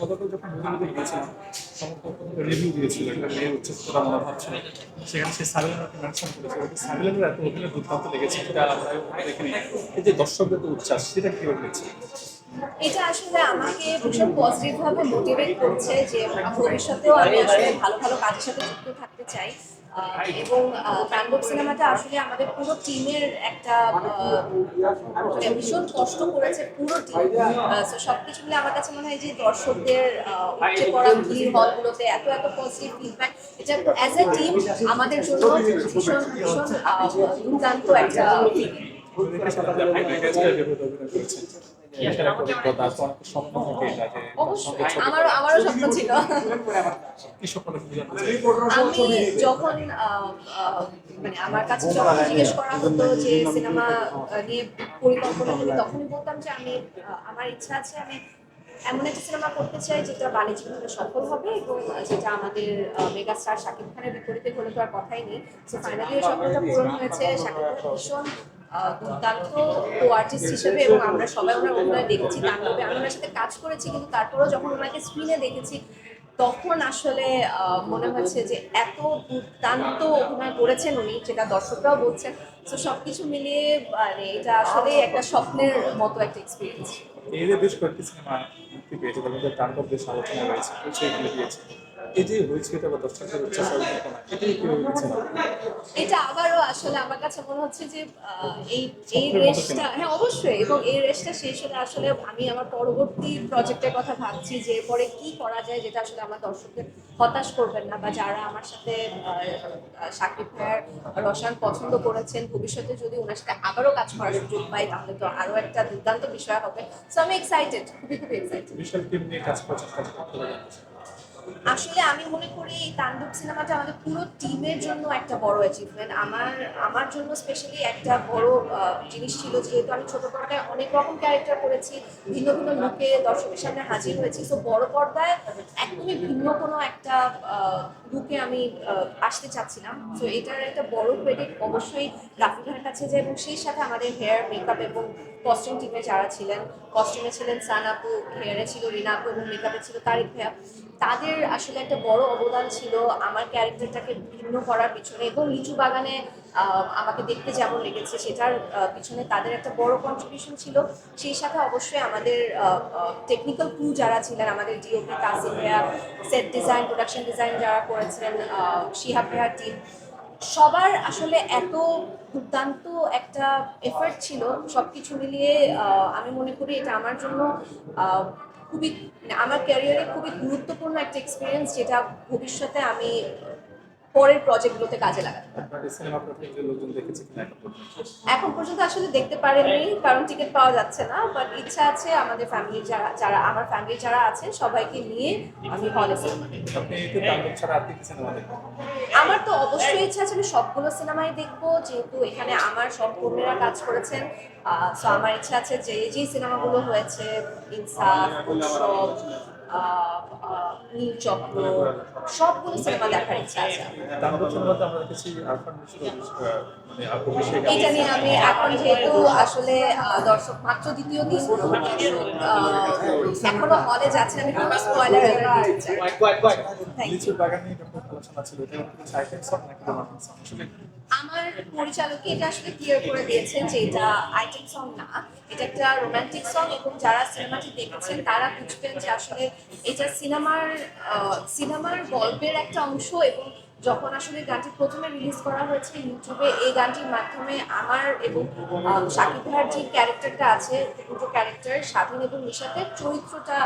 গতকাল যখন গিয়েছিলাম রিভিউ দিয়েছিল একটা মেয়ের উচ্চস্তর মনে ভাবছিল সেখানে সে সাবিলানকে মেনশন করেছে। এত অভিনয় দুর্দান্ত লেগেছে আমরা দেখিনি। এই যে দর্শকদের তো উচ্ছ্বাস, সেটা কীভাবে লেগেছে এটা আসলে আমাকে ভীষণ পজিটিভ ভাবে মোটিভেট করছে যে ভবিষ্যতেও আমি আসলে ভালো ভালো কাজের সাথে যুক্ত থাকতে চাই। এবং তাণ্ডব সিনেমাটা আসলে আমাদের পুরো টিমের একটা মানে ভীষণ কষ্ট করেছে পুরো টিম সো সবকিছু মিলে আমার কাছে মনে হয় যে দর্শকদের উপচে পড়া ভিড় হলগুলোতে এত এত পজিটিভ ফিডব্যাক এটা অ্যাজ এ টিম আমাদের জন্য ভীষণ ভীষণ দুর্দান্ত একটা মেগাস্টার আমি যখন মানে আমার কাছে যখন জিজ্ঞেস করা হতো যে সিনেমা নিয়ে পরিকল্পনা নিয়ে তখনই বলতাম যে আমি আহ, আমার ইচ্ছা আছে আমি এমন একটা সিনেমা করতে চাই যেটা বাণিজ্যিকভাবে সফল হবে এবং যেটা আমাদের মেগা স্টার শাকিব খানের বিপরীতে হলে তো আর কথাই নেই। সো ফাইনালি স্বপ্নটা পূরণ হয়েছে। শাকিব খান ভীষণ দুর্দান্ত কো আর্টিস্ট হিসেবে এবং আমরা সবাই ওনার অভিনয় দেখেছি তাণ্ডবে আমি ওনার সাথে কাজ করেছি, কিন্তু তারপরেও যখন ওনাকে স্ক্রিনে দেখেছি, তখন আসলে মনে হচ্ছে যে এত দুর্দান্ত অভিনয় করেছেন উনি, যেটা দর্শকরাও বলছেন। তো সবকিছু মিলিয়ে মানে এটা আসলে একটা স্বপ্নের মতো একটা এক্সপিরিয়েন্স এর বেশ কয়েকটি সিনেমা মুক্তি পেয়েছে, তার মধ্যে তাণ্ডব বেশ আলোচনা রয়েছে সেই দিয়েছে। এই যে হয়েছে এটা বা উচ্ছ্বাস অভিজ্ঞতা এটাই কীভাবে দিচ্ছেন এটা আবারও আসলে আমার কাছে মনে হচ্ছে যে এই এই রেসটা হ্যাঁ অবশ্যই এবং এই রেসটা শেষ হলে আসলে আমি আমার পরবর্তী প্রজেক্টের কথা ভাবছি যে এরপরে কি করা যায় যেটা আসলে আমার দর্শকদের হতাশ করবেন না বা যারা আমার সাথে সাকিব ভাইয়ার রসায়ন পছন্দ করেছেন ভবিষ্যতে যদি ওনার সাথে আবারও কাজ করার সুযোগ পাই তাহলে তো আরও একটা দুর্দান্ত বিষয় হবে। সো আমি এক্সাইটেড খুবই খুবই এক্সাইটেড বিশাল টিম নিয়ে কাজ করতে হবে। আসলে আমি মনে করি তাণ্ডব সিনেমাটা আমাদের পুরো টিমের জন্য একটা বড় অ্যাচিভমেন্ট আমার আমার জন্য স্পেশালি একটা বড় জিনিস ছিল যেহেতু আমি ছোট পর্দায় অনেক রকম ক্যারেক্টার করেছি, ভিন্ন ভিন্ন লুকে দর্শকের সামনে হাজির হয়েছি। তো বড় পর্দায় একদমই ভিন্ন কোনো একটা লুকে আমি আসতে চাচ্ছিলাম। তো এটার একটা বড় ক্রেডিট অবশ্যই রাফি ভাইয়ের কাছে যায় এবং সেই সাথে আমাদের হেয়ার মেকআপ এবং কস্টিউম টিমে যারা ছিলেন কস্টিউমে ছিলেন সানাপু হেয়ারে ছিল রিনা আপু এবং মেকআপে ছিল তারিক ভাইয়া, তাদের আসলে একটা বড় অবদান ছিল আমার ক্যারেক্টারটাকে ভিন্ন করার পিছনে এবং লিচু বাগানে আমাকে দেখতে যেমন লেগেছে সেটার পিছনে তাদের একটা বড় কন্ট্রিবিউশন ছিল। সেই সাথে অবশ্যই আমাদের টেকনিক্যাল ক্রু যারা ছিলেন, আমাদের ডিওপি কাসিম ভাইয়া সেট ডিজাইন প্রোডাকশন ডিজাইন যারা করেছেন শিহাব ভাইয়ার টিম সবার আসলে এত দুর্দান্ত একটা এফার্ট ছিল। সব কিছু মিলিয়ে আমি মনে করি এটা আমার জন্য খুবই মানে আমার ক্যারিয়ারে খুবই গুরুত্বপূর্ণ একটা এক্সপিরিয়েন্স যেটা ভবিষ্যতে আমি পরের প্রজেক্টগুলোতে কাজে কিনা এখন পর্যন্ত? আসলে দেখতে পারেননি কারণ টিকিট পাওয়া যাচ্ছে না বাট ইচ্ছা আছে আমাদের ফ্যামিলির যারা যারা আমার ফ্যামিলির যারা আছে সবাইকে নিয়ে আমি হলে আমার তো অবশ্যই ইচ্ছা আছে আমি সবগুলো সিনেমাই দেখব যেহেতু এখানে আমার সব কর্মীরা কাজ করেছেন সো আমার ইচ্ছা আছে যে যে সিনেমাগুলো হয়েছে ইনসাফ উৎসব নীলচক্র সবগুলো সিনেমা দেখার ইচ্ছা আছে। মানে এইটা নিয়ে আমি এখন যেহেতু আসলে দর্শক মাত্র দ্বিতীয় দিন আহ, এখনও হলে যাচ্ছেন আমি কোনো স্পয়লার থ্যাংক চাই আমার পরিচালকই এটা আসলে ক্লিয়ার করে দিয়েছেন যে এটা আইটেম সং না, এটা একটা রোমান্টিক সং এবং যারা সিনেমাটি দেখেছেন তারা বুঝবেন যে আসলে এটা সিনেমার সিনেমার গল্পের একটা অংশ এবং যখন আসলে গানটি প্রথমে রিলিজ করা হয়েছে ইউটিউবে, এই গানটির মাধ্যমে আমার এবং শাকিব ভাইয়ের যে ক্যারেক্টারটা আছে, দুটো ক্যারেক্টার স্বাধীন এবং নিশাতের চরিত্রটা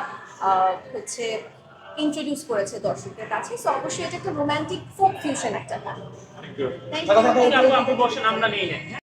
হচ্ছে ইন্ট্রোডিউস করেছে দর্শকদের কাছে। সো অবশ্যই এটা একটা রোমান্টিক ফোক ফিউশন একটা গান. থ্যাংক ইউ আমরা নিয়ে নেই হ্যাঁ?